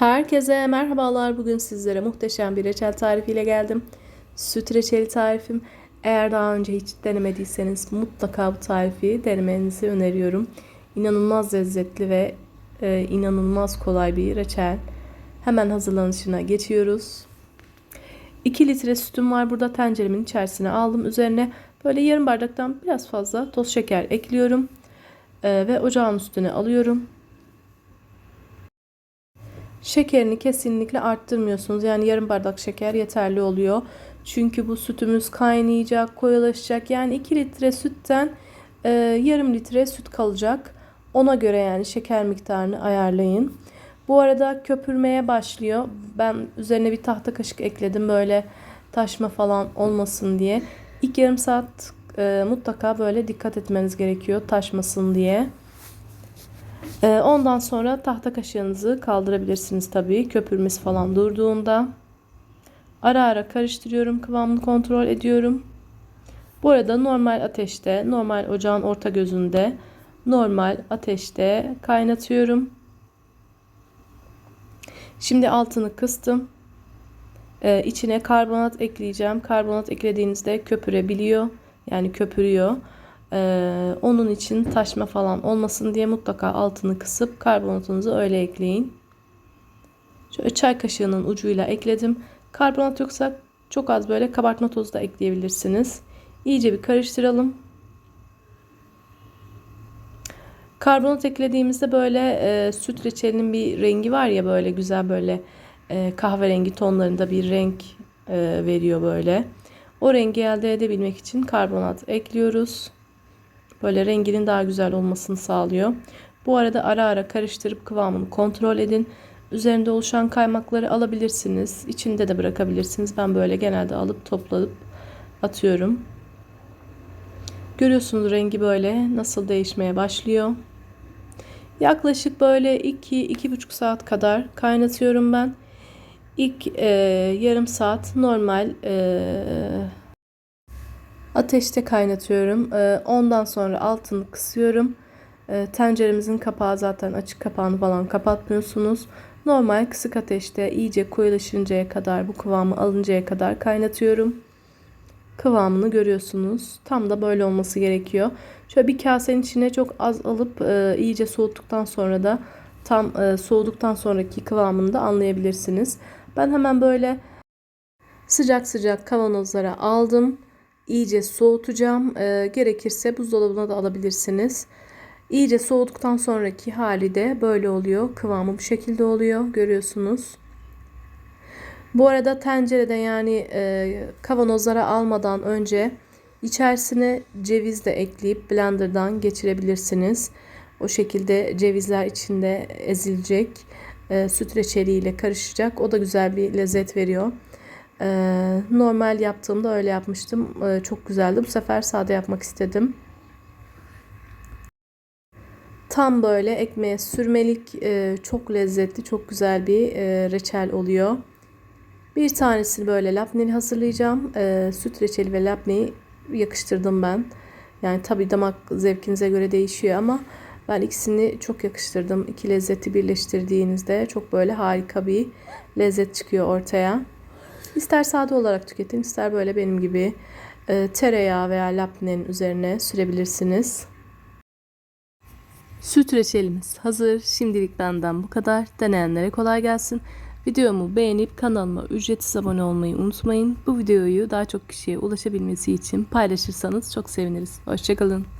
Herkese merhabalar. Bugün sizlere muhteşem bir reçel tarifiyle geldim. Süt reçeli tarifim. Eğer daha önce hiç denemediyseniz mutlaka bu tarifi denemenizi öneriyorum. İnanılmaz lezzetli ve e, inanılmaz kolay bir reçel. Hemen hazırlanışına geçiyoruz. 2 litre sütüm var burada tenceremin içerisine aldım. Üzerine böyle yarım bardaktan biraz fazla toz şeker ekliyorum. E, ve ocağın üstüne alıyorum. Şekerini kesinlikle arttırmıyorsunuz. Yani yarım bardak şeker yeterli oluyor. Çünkü bu sütümüz kaynayacak, koyulaşacak. Yani 2 litre sütten e, yarım litre süt kalacak. Ona göre yani şeker miktarını ayarlayın. Bu arada köpürmeye başlıyor. Ben üzerine bir tahta kaşık ekledim böyle taşma falan olmasın diye. İlk yarım saat e, mutlaka böyle dikkat etmeniz gerekiyor taşmasın diye. Ee, ondan sonra tahta kaşığınızı kaldırabilirsiniz tabii. Köpürmesi falan durduğunda. Ara ara karıştırıyorum. Kıvamını kontrol ediyorum. Bu arada normal ateşte, normal ocağın orta gözünde, normal ateşte kaynatıyorum. Şimdi altını kıstım. Ee, içine karbonat ekleyeceğim. Karbonat eklediğinizde köpürebiliyor. Yani köpürüyor. Ee, onun için taşma falan olmasın diye mutlaka altını kısıp karbonatınızı öyle ekleyin. Şöyle çay kaşığının ucuyla ekledim. Karbonat yoksa çok az böyle kabartma tozu da ekleyebilirsiniz. İyice bir karıştıralım. Karbonat eklediğimizde böyle e, süt reçelinin bir rengi var ya böyle güzel böyle e, kahverengi tonlarında bir renk e, veriyor böyle. O rengi elde edebilmek için karbonat ekliyoruz. Böyle renginin daha güzel olmasını sağlıyor. Bu arada ara ara karıştırıp kıvamını kontrol edin. Üzerinde oluşan kaymakları alabilirsiniz. İçinde de bırakabilirsiniz. Ben böyle genelde alıp toplayıp atıyorum. Görüyorsunuz rengi böyle nasıl değişmeye başlıyor. Yaklaşık böyle 2-2,5 saat kadar kaynatıyorum ben. İlk e, yarım saat normal e, Ateşte kaynatıyorum. Ee, ondan sonra altını kısıyorum. Ee, tenceremizin kapağı zaten açık kapağını falan kapatmıyorsunuz. Normal kısık ateşte iyice koyulaşıncaya kadar bu kıvamı alıncaya kadar kaynatıyorum. Kıvamını görüyorsunuz. Tam da böyle olması gerekiyor. Şöyle bir kasenin içine çok az alıp e, iyice soğuttuktan sonra da tam e, soğuduktan sonraki kıvamını da anlayabilirsiniz. Ben hemen böyle sıcak sıcak kavanozlara aldım iyice soğutacağım. E, gerekirse buzdolabına da alabilirsiniz. İyice soğuduktan sonraki hali de böyle oluyor. Kıvamı bu şekilde oluyor. Görüyorsunuz. Bu arada tencerede yani e, kavanozlara almadan önce içerisine ceviz de ekleyip blenderdan geçirebilirsiniz. O şekilde cevizler içinde ezilecek. E, süt reçeliyle karışacak. O da güzel bir lezzet veriyor. Ee, normal yaptığımda öyle yapmıştım. Ee, çok güzeldi. Bu sefer sade yapmak istedim. Tam böyle ekmeğe sürmelik e, çok lezzetli, çok güzel bir e, reçel oluyor. Bir tanesini böyle lapneli hazırlayacağım. E, süt reçeli ve lapneyi yakıştırdım ben. Yani tabi damak zevkinize göre değişiyor ama ben ikisini çok yakıştırdım. İki lezzeti birleştirdiğinizde çok böyle harika bir lezzet çıkıyor ortaya. İster sade olarak tüketin, ister böyle benim gibi e, tereyağı veya lapnenin üzerine sürebilirsiniz. Süt reçelimiz hazır. Şimdilik benden bu kadar. Deneyenlere kolay gelsin. Videomu beğenip kanalıma ücretsiz abone olmayı unutmayın. Bu videoyu daha çok kişiye ulaşabilmesi için paylaşırsanız çok seviniriz. Hoşçakalın.